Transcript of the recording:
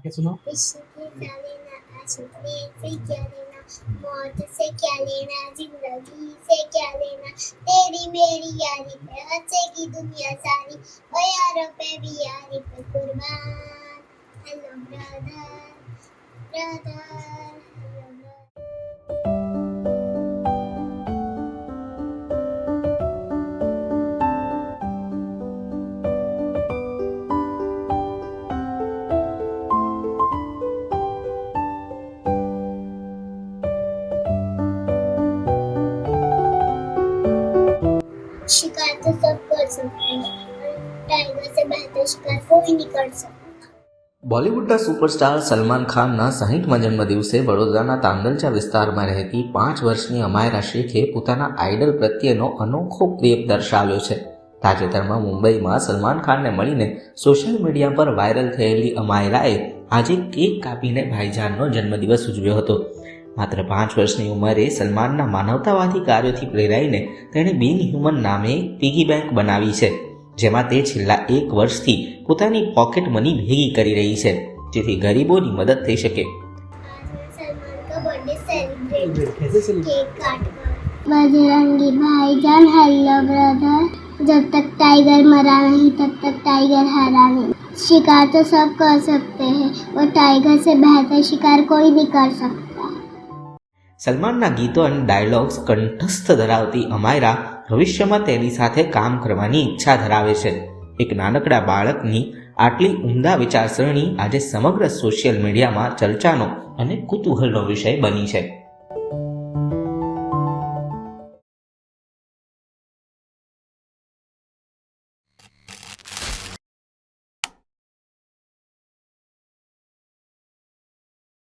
आगे सुनाओ विश्व की क्या लेना आशिकने से क्या लेना मौत से क्या लेना जिंदगी से क्या लेना तेरी मेरी यारी पे हंसेगी दुनिया सारी ओ यारों पे भी यारी पे कुर्बान hello brother brother hello brother शिकार तो सब कर सकते हैं पर टाइगर से बेहतर शिकार कोई नहीं कर सकता બોલિવૂડના સુપરસ્ટાર સલમાન ખાનના સાહીઠમા જન્મદિવસે વડોદરાના તાંદલચા વિસ્તારમાં રહેતી પાંચ વર્ષની અમાયરા શેખે પોતાના આઇડલ પ્રત્યેનો અનોખો પ્રેમ દર્શાવ્યો છે તાજેતરમાં મુંબઈમાં સલમાન ખાનને મળીને સોશિયલ મીડિયા પર વાયરલ થયેલી અમાયરાએ આજે કેક કાપીને ભાઈજાનનો જન્મદિવસ ઉજવ્યો હતો માત્ર પાંચ વર્ષની ઉંમરે સલમાનના માનવતાવાદી કાર્યોથી પ્રેરાઈને તેણે બિન હ્યુમન નામે એક પીગી બેંક બનાવી છે જેમાં તે છેલ્લા એક વર્ષથી પોતાની પોકેટ મની ભેગી કરી રહી છે જેથી ગરીબોની મદદ થઈ શકે आज मैं सलमान का बर्थडे सेलिब्रेट कैसे सेलिब्रेट केक काटकर बजरंगी भाईजान हेलो ब्रदर जब तक टाइगर मरा नहीं तब तक टाइगर हारा नहीं शिकार तो सब कर सकते हैं और टाइगर से बेहतर शिकार कोई नहीं कर सकता સલમાનના ગીતો અને ડાયલોગ્સ કંઠસ્થ ધરાવતી અમાયરા ભવિષ્યમાં તેની સાથે કામ કરવાની ઈચ્છા ધરાવે છે. એક નાનકડા બાળકની આટલી ઉમદા વિચારસરણી આજે સમગ્ર સોશિયલ મીડિયામાં ચર્ચાનો અને કુતૂહલનો વિષય બની છે.